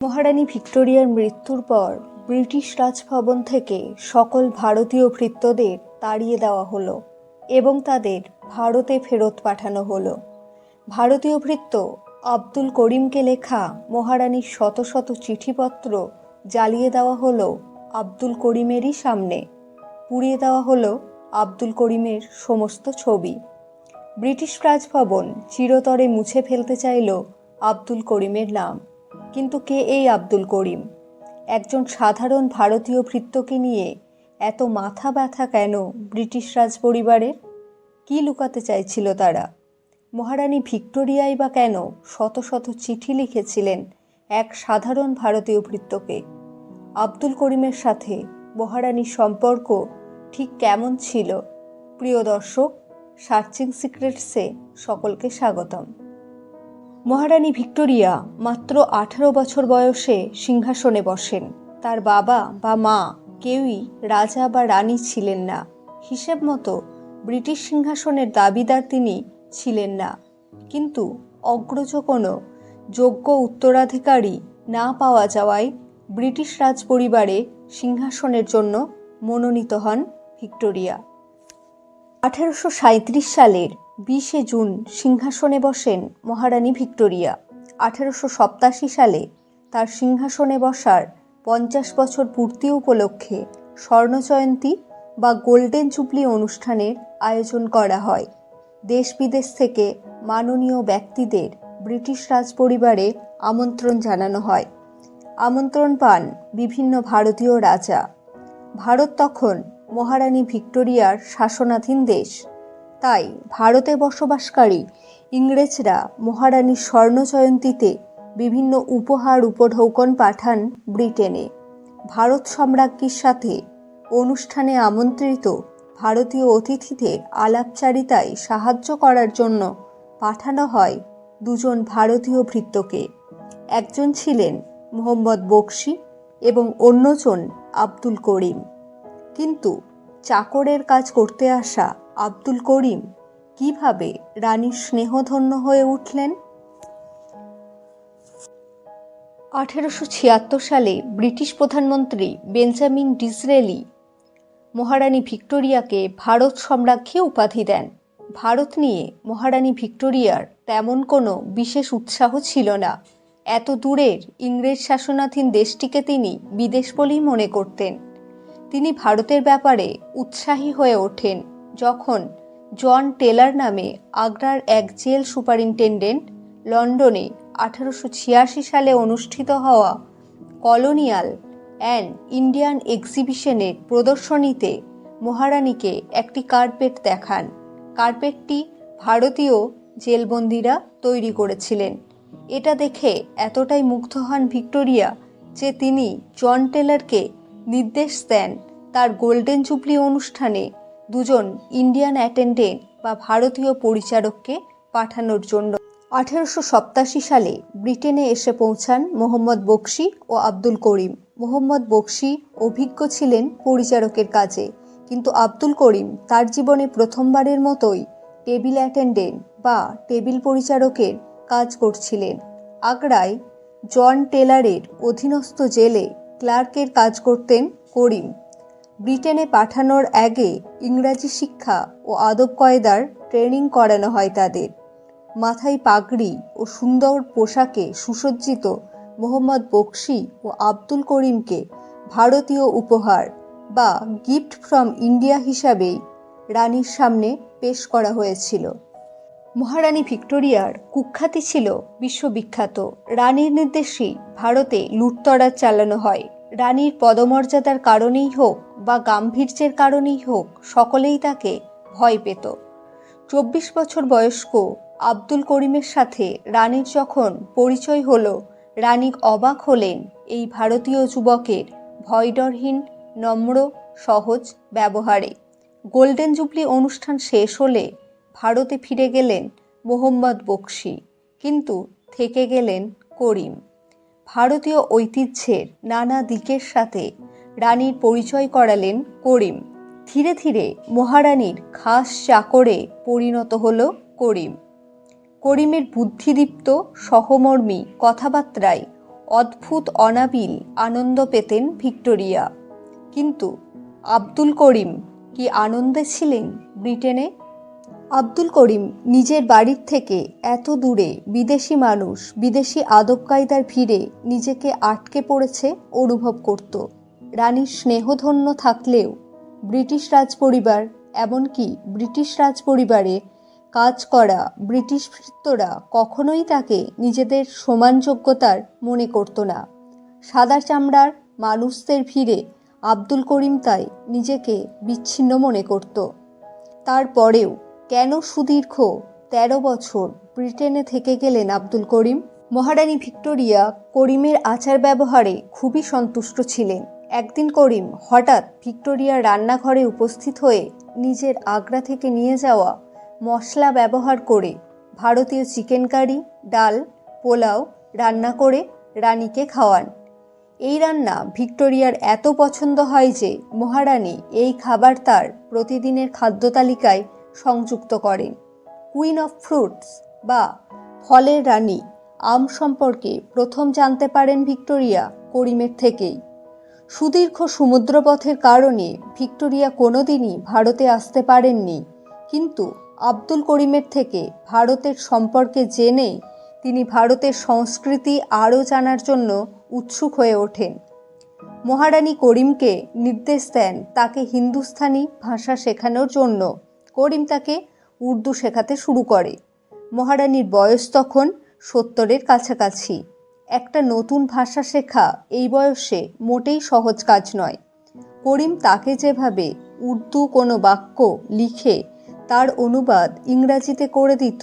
মহারানী ভিক্টোরিয়ার মৃত্যুর পর ব্রিটিশ রাজভবন থেকে সকল ভারতীয় ভৃত্যদের তাড়িয়ে দেওয়া হলো এবং তাদের ভারতে ফেরত পাঠানো হলো। ভারতীয় ভৃত্য আব্দুল করিমকে লেখা মহারানীর শত শত চিঠিপত্র জ্বালিয়ে দেওয়া হলো আব্দুল করিমেরই সামনে। পুড়িয়ে দেওয়া হলো আব্দুল করিমের সমস্ত ছবি। ব্রিটিশ রাজভবন চিরতরে মুছে ফেলতে চাইল আব্দুল করিমের নাম। কিন্তু কে এই আব্দুল করিম? একজন সাধারণ ভারতীয় ভৃত্যকে নিয়ে এত মাথা ব্যথা কেন ব্রিটিশ রাজ পরিবারের কী লুকাতে চাইছিল তারা? মহারানী ভিক্টোরিয়াই বা কেন শত শত চিঠি লিখেছিলেন এক সাধারণ ভারতীয় ভৃত্যকে? আব্দুল করিমের সাথে মহারানীর সম্পর্ক ঠিক কেমন ছিল? প্রিয় দর্শক, সার্চিং সিক্রেটসে সকলকে স্বাগতম। মহারানী ভিক্টোরিয়া মাত্র আঠারো বছর বয়সে সিংহাসনে বসেন। তার বাবা বা মা কেউই রাজা বা রানী ছিলেন না। হিসেব মতো ব্রিটিশ সিংহাসনের দাবিদার তিনি ছিলেন না। কিন্তু অগ্রজ কোনো যোগ্য উত্তরাধিকারী না পাওয়া যাওয়ায় ব্রিটিশ রাজ পরিবারে সিংহাসনের জন্য মনোনীত হন ভিক্টোরিয়া। আঠারোশো সাঁত্রিশ সালের বিশে জুন সিংহাসনে বসেন মহারানী ভিক্টোরিয়া। আঠারোশো সপ্তাশি সালে তার সিংহাসনে বসার পঞ্চাশ বছর পূর্তি উপলক্ষে স্বর্ণজয়ন্তী বা গোল্ডেন জুবলি অনুষ্ঠানের আয়োজন করা হয়। দেশ বিদেশ থেকে মাননীয় ব্যক্তিদের ব্রিটিশ রাজপরিবারে আমন্ত্রণ জানানো হয়। আমন্ত্রণ পান বিভিন্ন ভারতীয় রাজা। ভারত তখন মহারানী ভিক্টোরিয়ার শাসনাধীন দেশ। তাই ভারতে বসবাসকারী ইংরেজরা মহারানীর স্বর্ণজয়ন্তীতে বিভিন্ন উপহার উপঢৌকন পাঠান ব্রিটেনে। ভারত সম্রাজ্ঞীর সাথে অনুষ্ঠানে আমন্ত্রিত ভারতীয় অতিথিদের আলাপচারিতায় সাহায্য করার জন্য পাঠানো হয় দুজন ভারতীয় ভৃত্যকে। একজন ছিলেন মোহাম্মদ বক্সি এবং অন্যজন আব্দুল করিম। কিন্তু চাকরের কাজ করতে আসা আব্দুল করিম, কীভাবে রানীর স্নেহধন্য হয়ে উঠলেন? আঠেরোশো ছিয়াত্তর সালে ব্রিটিশ প্রধানমন্ত্রী বেঞ্জামিন ডিসরেলি মহারানী ভিক্টোরিয়াকে ভারত সম্রাজ্ঞী উপাধি দেন। ভারত নিয়ে মহারানী ভিক্টোরিয়ার তেমন কোনো বিশেষ উৎসাহ ছিল না। এত দূরের ইংরেজ শাসনাধীন দেশটিকে তিনি বিদেশ বলেই মনে করতেন। তিনি ভারতের ব্যাপারে উৎসাহী হয়ে ওঠেন। যখন জন টেলার নামে আগ্রার এক জেল সুপারিনটেন্ডেন্ট লন্ডনে আঠারোশো ছিয়াশি সালে অনুষ্ঠিত হওয়া কলোনিয়াল অ্যান্ড ইন্ডিয়ান এক্সিবিশনের প্রদর্শনীতে মহারানীকে একটি কার্পেট দেখান। কার্পেটটি ভারতীয় জেলবন্দিরা তৈরি করেছিলেন। এটা দেখে এতটাই মুগ্ধ হন ভিক্টোরিয়া যে তিনি জন টেলারকে নির্দেশ দেন তার গোল্ডেন জুবলি অনুষ্ঠানে দুজন ইন্ডিয়ান অ্যাটেন্ডেন্ট বা ভারতীয় পরিচারককে পাঠানোর জন্য। আঠেরোশো সপ্তাশি সালে ব্রিটেনে এসে পৌঁছান মোহাম্মদ বক্সি ও আব্দুল করিম। মোহাম্মদ বক্সি অভিজ্ঞ ছিলেন পরিচারকের কাজে, কিন্তু আব্দুল করিম তার জীবনে প্রথমবারের মতোই টেবিল অ্যাটেন্ডেন্ট বা টেবিল পরিচারকের কাজ করছিলেন। আগ্রায় জন টেলারের অধীনস্থ জেলে ক্লার্কের কাজ করতেন করিম। ব্রিটেনে পাঠানোর আগে ইংরাজি শিক্ষা ও আদব কয়দার ট্রেনিং করানো হয় তাদের। মাথায় পাগড়ি ও সুন্দর পোশাকে সুসজ্জিত মোহাম্মদ বক্সি ও আব্দুল করিমকে ভারতীয় উপহার বা গিফট ফ্রম ইন্ডিয়া হিসাবেই রানীর সামনে পেশ করা হয়েছিল। মহারানী ভিক্টোরিয়ার কুখ্যাতি ছিল বিশ্ববিখ্যাত। রানীর নির্দেশেই ভারতে লুটতরাজ চালানো হয়। রানীর পদমর্যাদার কারণেই হোক বা গাম্ভীর্যের কারণেই হোক, সকলেই তাকে ভয় পেত। চব্বিশ বছর বয়স্ক আব্দুল করিমের সাথে রানীর যখন পরিচয় হলো, রানী অবাক হলেন এই ভারতীয় যুবকের ভয়ডরহীন, নম্র, সহজ ব্যবহারে। গোল্ডেন জুবলি অনুষ্ঠান শেষ হলে ভারতে ফিরে গেলেন মোহাম্মদ বক্সি, কিন্তু থেকে গেলেন করিম। ভারতীয় ঐতিহ্যের নানা দিকের সাথে রানীর পরিচয় করালেন করিম। ধীরে ধীরে মহারানীর খাস চাকরে পরিণত হল করিম। করিমের বুদ্ধিদীপ্ত, সহমর্মী কথাবার্তায় অদ্ভুত, অনাবিল আনন্দ পেতেন ভিক্টোরিয়া। কিন্তু আব্দুল করিম কি আনন্দে ছিলেন ব্রিটেনে? আব্দুল করিম নিজের বাড়ির থেকে এত দূরে বিদেশি মানুষ, বিদেশি আদব কায়দার ভিড়ে নিজেকে আটকে পড়েছে, অনুভব করত। রানীর স্নেহধন্য থাকলেও ব্রিটিশ রাজপরিবার, এমনকি ব্রিটিশ রাজপরিবারে কাজ করা ব্রিটিশ ভৃত্যরা কখনোই তাকে নিজেদের সমান যোগ্যতার মনে করত না। সাদা চামড়ার মানুষদের ভিড়ে আব্দুল করিম তাই নিজেকে বিচ্ছিন্ন মনে করত। তারপরেও কেন সুদীর্ঘ তেরো বছর ব্রিটেনে থেকে গেলেন আব্দুল করিম? মহারানী ভিক্টোরিয়া করিমের আচার ব্যবহারে খুবই সন্তুষ্ট ছিলেন। একদিন করিম হঠাৎ ভিক্টোরিয়ার রান্নাঘরে উপস্থিত হয়ে নিজের আগ্রা থেকে নিয়ে যাওয়া মশলা ব্যবহার করে ভারতীয় চিকেন কারি, ডাল, পোলাও রান্না করে রানীকে খাওয়ান। এই রান্না ভিক্টোরিয়ার এত পছন্দ হয় যে মহারানী এই খাবার তার প্রতিদিনের খাদ্য তালিকায় সংযুক্ত করেন কুইন অফ ফ্রুটস বা ফলের রানী আম সম্পর্কে প্রথম জানতে পারেন ভিক্টোরিয়া করিমের থেকেই। সুদীর্ঘ সমুদ্রপথের কারণে ভিক্টোরিয়া কোনোদিনই ভারতে আসতে পারেননি। কিন্তু আব্দুল করিমের থেকে ভারতের সম্পর্কে জেনে তিনি ভারতের সংস্কৃতি আরও জানার জন্য উৎসুক হয়ে ওঠেন। মহারানী করিমকে নির্দেশ দেন তাকে হিন্দুস্থানি ভাষা শেখানোর জন্য। করিম তাকে উর্দু শেখাতে শুরু করে। মহারানীর বয়স তখন সত্তরের কাছাকাছি। একটা নতুন ভাষা শেখা এই বয়সে মোটেই সহজ কাজ নয়। করিম তাকে যেভাবে উর্দু কোনো বাক্য লিখে তার অনুবাদ ইংরাজিতে করে দিত,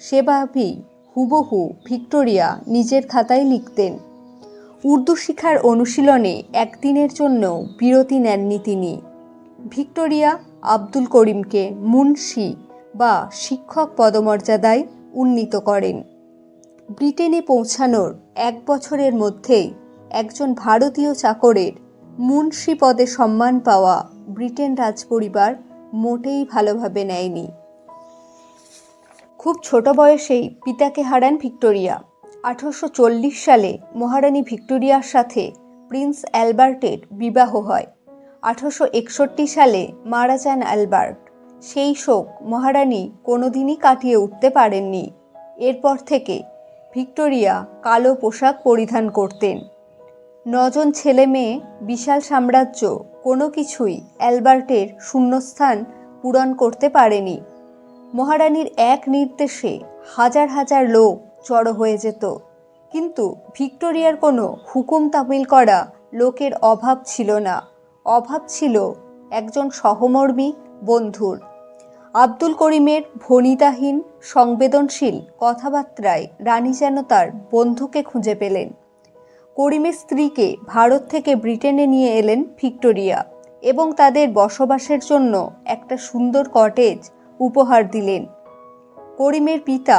সেভাবেই হুবহু ভিক্টোরিয়া নিজের খাতায় লিখতেন। উর্দু শিখার অনুশীলনে একদিনের জন্য বিরতি নেননি তিনি। ভিক্টোরিয়া আব্দুল করিমকে মুন্সি বা শিক্ষক পদমর্যাদায় উন্নীত করেন। ব্রিটেনে পৌঁছানোর এক বছরের মধ্যেই একজন ভারতীয় চাকরের মুন্সি পদে সম্মান পাওয়া ব্রিটেন রাজপরিবার মোটেই ভালোভাবে নেয়নি। খুব ছোট বয়সেই পিতাকে হারান ভিক্টোরিয়া। আঠারোশো চল্লিশ সালে মহারানী ভিক্টোরিয়ার সাথে প্রিন্স অ্যালবার্টের বিবাহ হয়। আঠারোশো সালে মারা যান অ্যালবার্ট। সেই শোক মহারানী কোনোদিনই কাটিয়ে উঠতে পারেননি। এরপর থেকে ভিক্টোরিয়া কালো পোশাক পরিধান করতেন। নজন ছেলে মেয়ে, বিশাল সাম্রাজ্য, কোনো কিছুই অ্যালবার্টের শূন্যস্থান পূরণ করতে পারেনি। মহারানীর এক নির্দেশে হাজার হাজার লোক জড়ো হয়ে যেত। কিন্তু ভিক্টোরিয়ার কোনো হুকুম তামিল করা লোকের অভাব ছিল না। অভাব ছিল একজন সহমর্মী বন্ধুর। আব্দুল করিমের ভনিতাহীন, সংবেদনশীল কথাবার্তায় রানী যেন তার বন্ধুকে খুঁজে পেলেন। করিমের স্ত্রীকে ভারত থেকে ব্রিটেনে নিয়ে এলেন ভিক্টোরিয়া এবং তাদের বসবাসের জন্য একটা সুন্দর কটেজ উপহার দিলেন। করিমের পিতা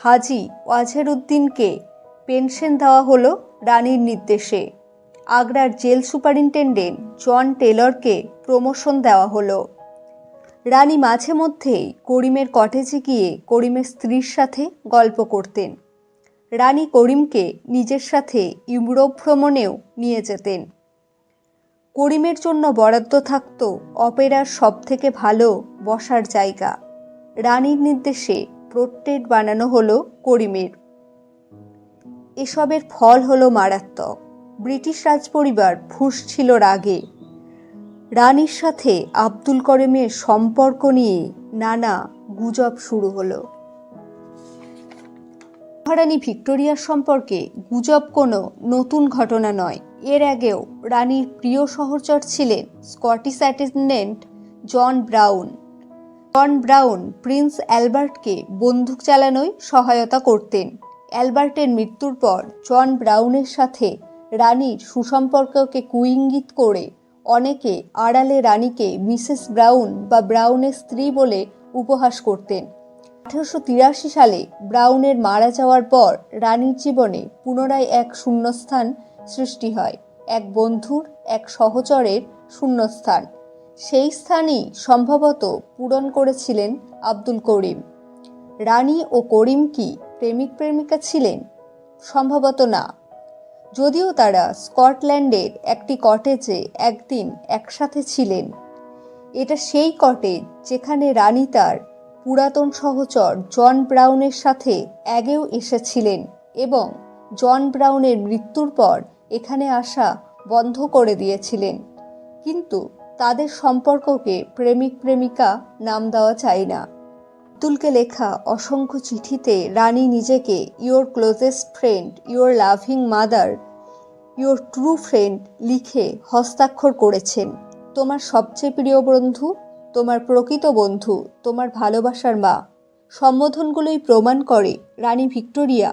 হাজি ওয়াজের উদ্দিনকে পেনশন দেওয়া হলো রানীর নির্দেশে। আগ্রার জেল সুপারিনটেন্ডেন্ট জন টেলরকে প্রমোশন দেওয়া হলো। রানী মাঝে মধ্যেই করিমের কটেজে গিয়ে করিমের স্ত্রীর সাথে গল্প করতেন। রানী করিমকে নিজের সাথে ইউরোপ ভ্রমণেও নিয়ে যেতেন। করিমের জন্য বরাদ্দ থাকত অপেরার সব থেকে ভালো বসার জায়গা। রানীর নির্দেশে প্রোট্রেট বানানো হলো করিমের। এসবের ফল হলো মারাত্মক। ব্রিটিশ রাজপরিবার ফুঁসছিল রাগে। রানীর সাথে আব্দুল করিমের সম্পর্ক নিয়ে নানা গুজব শুরু হলো। মহারানী ভিক্টোরিয়ার সম্পর্কে গুজব কোনো নতুন ঘটনা নয়। এর আগেও রানীর প্রিয় সহচর ছিলেন Scottish attendant John Brown. John Brown Prince অ্যালবার্টকে বন্দুক চালানোয় সহায়তা করতেন। অ্যালবার্টের মৃত্যুর পর জন ব্রাউনের সাথে রানীর সুসম্পর্ককে কুইঙ্গিত করে অনেকে আড়ালে রানীকে মিসেস ব্রাউন বা ব্রাউনের স্ত্রী বলে উপহাস করতেন। আঠারোশো তিরাশি সালে ব্রাউনের মারা যাওয়ার পর রানীর জীবনে পুনরায় এক শূন্যস্থান সৃষ্টি হয়, এক বন্ধুর, এক সহচরের শূন্যস্থান। সেই স্থানই সম্ভবত পূরণ করেছিলেন আব্দুল করিম। রানী ও করিম কি প্রেমিক প্রেমিকা ছিলেন? সম্ভবত না। যদিও তারা স্কটল্যান্ডের একটি কটেজে একদিন একসাথে ছিলেন। এটা সেই কটেজ যেখানে রানী তার পুরাতন সহচর জন ব্রাউনের সাথে আগেও এসেছিলেন এবং জন ব্রাউনের মৃত্যুর পর এখানে আসা বন্ধ করে দিয়েছিলেন। কিন্তু তাদের সম্পর্ককে প্রেমিক প্রেমিকা নাম দেওয়া চাই না। আব্দুলকে লেখা অসংখ্য চিঠিতে রানী নিজেকে your closest friend your loving mother your true friend লিখে হস্তাক্ষর করেছেন। তোমার সবচেয়ে প্রিয় বন্ধু, তোমার প্রকৃত বন্ধু, তোমার ভালোবাসার মা, সম্বোধনগুলোই প্রমাণ করে রানী ভিক্টোরিয়া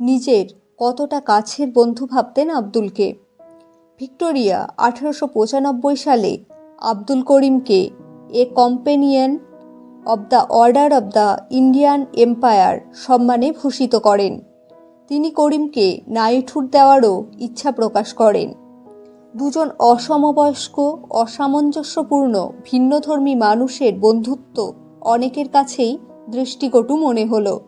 নিজের কতটা কাছের বন্ধু ভাবতেন আব্দুলকে। ভিক্টোরিয়া আঠারোশো পঁচানব্বই সালে আব্দুল করিমকে a companion of the order of the Indian empire সম্মানে ভূষিত করেন। তিনি করিমকে নাইটহুড দেওয়ারও ইচ্ছা প্রকাশ করেন। দুজন অসমবয়স্ক, অসামঞ্জস্যপূর্ণ, ভিন্নধর্মী মানুষের বন্ধুত্ব অনেকের কাছেই দৃষ্টিকটু মনে হলো।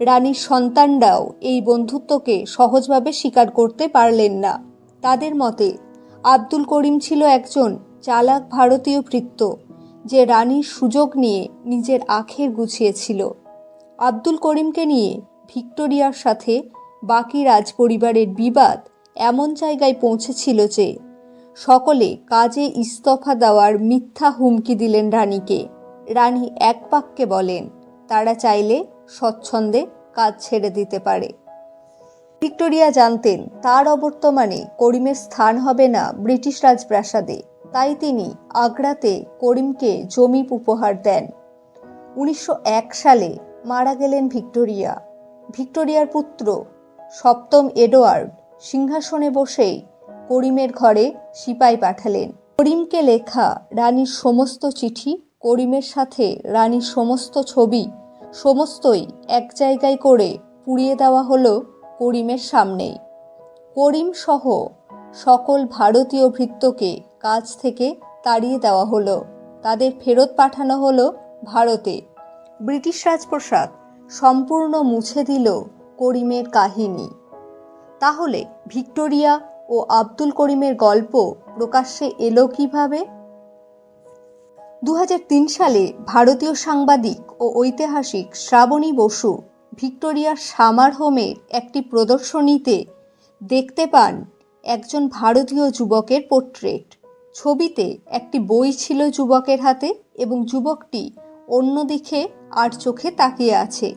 রানীর সন্তানরাও এই বন্ধুত্বকে সহজভাবে স্বীকার করতে পারলেন না। তাদের মতে, আব্দুল করিম ছিল একজন চালাক ভারতীয় ভৃত্য। যে রানীর সুযোগ নিয়ে নিজের আখের গুছিয়েছিল। আব্দুল করিমকে নিয়ে ভিক্টোরিয়ার সাথে বাকি রাজপরিবারের বিবাদ এমন জায়গায় পৌঁছেছিল যে সকলে কাজে ইস্তফা দেওয়ার মিথ্যা হুমকি দিলেন রানীকে। রানী এক বাক্যে বলেন, তারা চাইলে স্বচ্ছন্দে কাজ ছেড়ে দিতে পারে। ভিক্টোরিয়া জানতেন, তার অবর্তমানে করিমের স্থান হবে না ব্রিটিশ রাজপ্রাসাদে। তাই তিনি আগ্রাতে করিমকে জমি উপহার দেন। উনিশশো এক সালে মারা গেলেন ভিক্টোরিয়া। ভিক্টোরিয়ার পুত্র সপ্তম এডওয়ার্ড সিংহাসনে বসেই করিমের ঘরে সিপাই পাঠালেন। করিমকে লেখা রানীর সমস্ত চিঠি, করিমের সাথে রানীর সমস্ত ছবি, সমস্তই এক জায়গায় করে পুড়িয়ে দেওয়া হলো করিমের সামনেই। করিম সহ সকল ভারতীয় ভৃত্যকে কাজ থেকে তাড়িয়ে দেওয়া হলো। তাদের ফেরত পাঠানো হলো ভারতে। ব্রিটিশ রাজপ্রসাদ সম্পূর্ণ মুছে দিল করিমের কাহিনী। তাহলে ভিক্টোরিয়া ও আব্দুল করিমের গল্প প্রকাশ্যে এলো কীভাবে? দু হাজার তিন সালে ভারতীয় সাংবাদিক ও ঐতিহাসিক শ্রাবণী বসু ভিক্টোরিয়ার সামার হোমের একটি প্রদর্শনীতে দেখতে পান একজন ভারতীয় যুবকের পোর্ট্রেট। ছবিতে একটি বই ছিল যুবকের হাতে এবং যুবকটি অন্যদিকে আর চোখে তাকিয়ে আছে।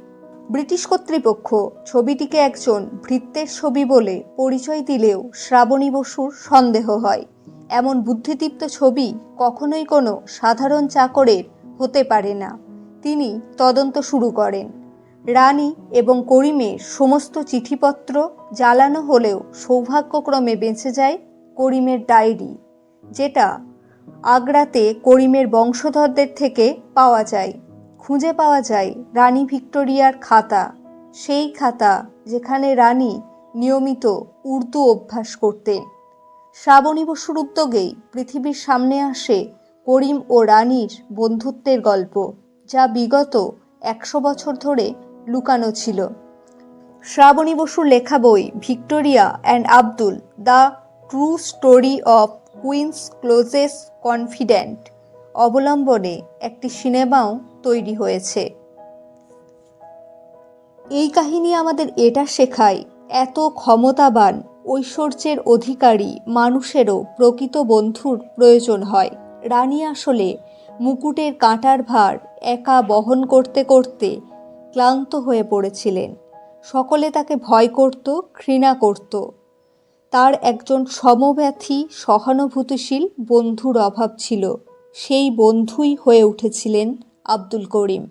ব্রিটিশ কর্তৃপক্ষ ছবিটিকে একজন ভৃত্যের ছবি বলে পরিচয় দিলেও শ্রাবণী বসুর সন্দেহ হয়। এমন বুদ্ধিদীপ্ত ছবি কখনোই কোনো সাধারণ চাকরের হতে পারে না। তিনি তদন্ত শুরু করেন। রানী এবং করিমের সমস্ত চিঠিপত্র জ্বালানো হলেও সৌভাগ্যক্রমে বেঁচে যায় করিমের ডায়েরি। যেটা আগ্রাতে করিমের বংশধরদের থেকে পাওয়া যায়, খুঁজে পাওয়া যায় রানী ভিক্টোরিয়ার খাতা, সেই খাতা যেখানে রানী নিয়মিত উর্দু অভ্যাস করতেন। শ্রাবণী বসুর উদ্যোগেই পৃথিবীর সামনে আসে করিম ও রানীর বন্ধুত্বের গল্প, যা বিগত একশো বছর ধরে লুকানো ছিল। শ্রাবণী বসুর লেখা বই Victoria and Abdul, the true story of queen's closest confidant অবলম্বনে একটি সিনেমাও তৈরি হয়েছে। এই কাহিনী আমাদের এটা শেখায় এত ক্ষমতাবান, ঐশ্বর্যের অধিকারী মানুষেরও প্রকৃত বন্ধুর প্রয়োজন হয়। রানী আসলে মুকুটের কাঁটার ভার একা বহন করতে করতে ক্লান্ত হয়ে পড়েছিলেন। সকলে তাকে ভয় করত, ঘৃণা করত। তার একজন সমব্যথী সহানুভূতিশীল বন্ধুর অভাব ছিল। সেই বন্ধুই হয়ে উঠেছিলেন আব্দুল করিম।